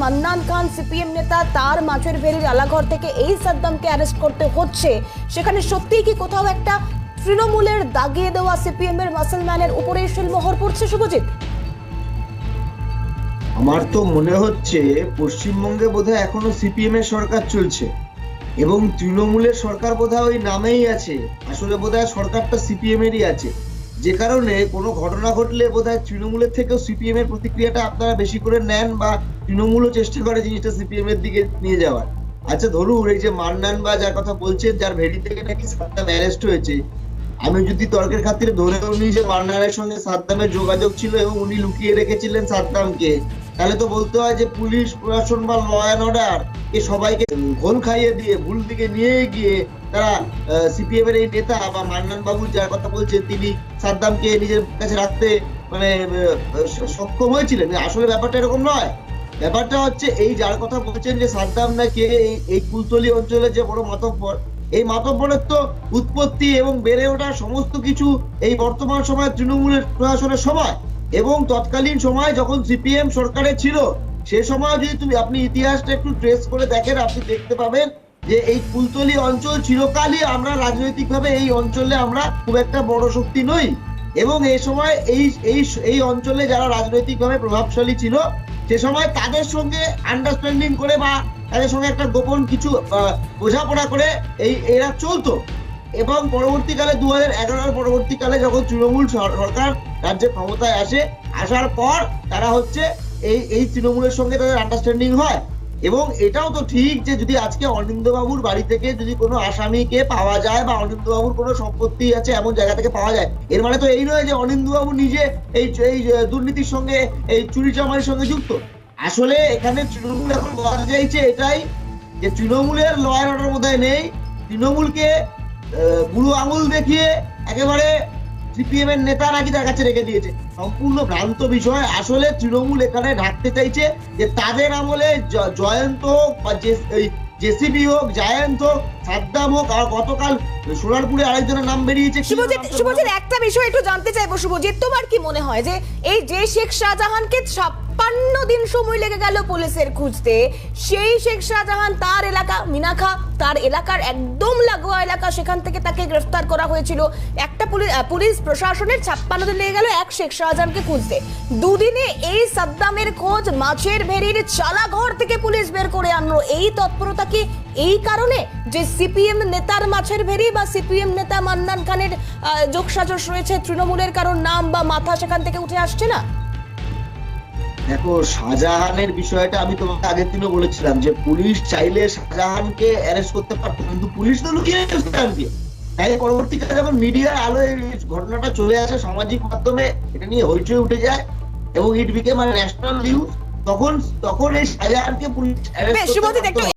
মান্নান খান, CPM নেতা তার মাছের ভেরির আলাঘর থেকে এই সাদ্দামকে অ্যারেস্ট করতে হচ্ছে। সেখানে সত্যিই কি কোথাও একটা তৃণমূলের দাগিয়ে দেওয়া সিপিএম এর মাসলম্যানের উপরে শিলমোহর পড়ছে শুভজিৎ? আমার তো মনে হচ্ছে পশ্চিমবঙ্গে বোধহয় এখনও সিপিএম এর সরকার চলছে এবং তৃণমূলের সরকার বোধহয় ওই নামেই আছে। আসলে বোধহয় সরকারটা সিপিএম এরই আছে। যে কারণে কোনো ঘটনা ঘটলে বোধহয় তৃণমূলের থেকেও সিপিএম এর প্রতিক্রিয়াটা আপনারা বেশি করে নেন বা তৃণমূলও চেষ্টা করে জিনিসটা সিপিএম এর দিকে নিয়ে যাওয়ার। আচ্ছা ধরুন এই যে মান্নান বা যার কথা বলছেন, যার ভেড়ি থেকে নাকি সাদ্দাম অ্যারেস্ট হয়েছে। আমি যদি তর্কের খাতিরে ধরেও নিই যে মান্নানের সঙ্গে সাদ্দামের যোগাযোগ ছিল এবং উনি লুকিয়ে রেখেছিলেন সাদ্দামকে, তাহলে তো বলতে হয় যে পুলিশ, প্রশাসন বা ল অ্যান্ড অর্ডার এ সবাইকে ঘোল খাইয়ে দিয়ে ভুল দিকে নিয়ে গিয়ে তারা সিপিএম এর এই নেতা বা মান্নান বাবু যার কথা বলছেন তিনি সাদ্দামকে নিজের কাছে রাখতে মানে সক্ষম হয়েছিলেন। আসলে ব্যাপারটা এরকম নয়। ব্যাপারটা হচ্ছে এই যার কথা বলছেন যে সাদ্দাম না কে এই- এই কুলতলি অঞ্চলের যে বড় মাতব্বর, এই মাতব্বরের তো উৎপত্তি এবং বেড়ে ওঠার সমস্ত কিছু এই বর্তমান সময় তৃণমূলের প্রশাসনের সময়। এবং তৎকালীন সময় যখন সিপিএম সরকারে ছিল, সে সময় যদি তুমি, আপনি ইতিহাসটা একটু ট্রেস করে দেখেন, আপনি দেখতে পাবেন যে এই কুলতলি অঞ্চল চিরকালই আমরা রাজনৈতিকভাবে এই অঞ্চলে আমরা খুব একটা বড় শক্তি নই। এবং এই সময় এই এই অঞ্চলে যারা রাজনৈতিকভাবে প্রভাবশালী ছিল সে সময় তাদের সঙ্গে আন্ডারস্ট্যান্ডিং করে বা তাদের সঙ্গে একটা গোপন কিছু বোঝাপড়া করে এই এরা চলতো। এবং পরবর্তীকালে দু হাজার এগারোর পরবর্তীকালে যখন তৃণমূল সরকার রাজ্যে ক্ষমতায় আসে, আসার পর তারা হচ্ছে এই এই তৃণমূলের সঙ্গে তাদের আন্ডারস্ট্যান্ডিং হয়। এবং এটাও তো ঠিক যে যদি আজকে অনিন্দবাবুর বাড়ি থেকে যদি কোনো আসামিকে পাওয়া যায় বা অনিন্দবাবুর কোনো সম্পত্তি আছে এমন জায়গা থেকে পাওয়া যায়, এর মানে তো এই নয় যে অনিন্দবাবু নিজে এই এই দুর্নীতির সঙ্গে, এই চুরি চামারির সঙ্গে যুক্ত। আসলে এখানে তৃণমূল এখন বলা চাইছে এটাই যে তৃণমূলের লয়ার অর্ডার মধ্যে নেই। তৃণমূলকে বুড়ো আঙুল দেখিয়ে একেবারে সিপিএম এর নেতা নাকি তার কাছে রেখে দিয়েছে? সম্পূর্ণ ভ্রান্ত বিষয়। আসলে তৃণমূল এখানে ঢাকতে চাইছে যে তাদের আমলে জয়ন্ত হোক বা জেসিবি হোক, জায়ন্ত হোক সাদ্দাম হোক আর গতকাল সোনারপুরে আরেকজনের নাম বেরিয়েছে শুভজিৎ শুভজিৎ একটা বিষয় একটু জানতে চাইব শুভজিৎ তোমার কি মনে হয় যে এই যে শেখ শাহজাহানকে ছাপ্পান্ন দিন সময় লেগে গেল পুলিশের খুঁজতে সেই শেখ শাহজাহান তার এলাকা মিনাখা তার এলাকার একদম লাগোয়া এলাকা সেখান থেকে তাকে গ্রেফতার করা হয়েছিল। একটা পুলিশ পুলিশ প্রশাসনের ছাপ্পান্ন দিন লেগে গেল এক শেখ শাহজাহানকে খুঁজতে। দুদিনে এই সাদ্দামের খোঁজ মাছের ভেরির চালাঘর থেকে পুলিশ বের করে আনলো। এই তৎপরতা কি এই কারণে যে সিপিএম নেতার মাছের ভেরি বা সিপিএম নেতা মান্নান খানের যোগসাজশ রয়েছে তৃণমূলের কারোর নাম বা মাথা সেখান থেকে উঠে আসছে না? দেখো শাহজাহানের বিষয়টা আমি তোমাকে আগের দিনও বলেছিলাম যে পুলিশ চাইলে শাহজাহানকে অ্যারেস্ট করতে পারতো কিন্তু পুলিশ তো লুকিয়ে শাহজাহানকে। তাই পরবর্তীকালে যখন মিডিয়ার আলোয় এই ঘটনাটা চলে আসে সামাজিক মাধ্যমে এটা নিয়ে হইচই উঠে যায় এবং ইট বিকেম ন্যাশনাল নিউজ তখন তখন এই শাহজাহানকে পুলিশ arrest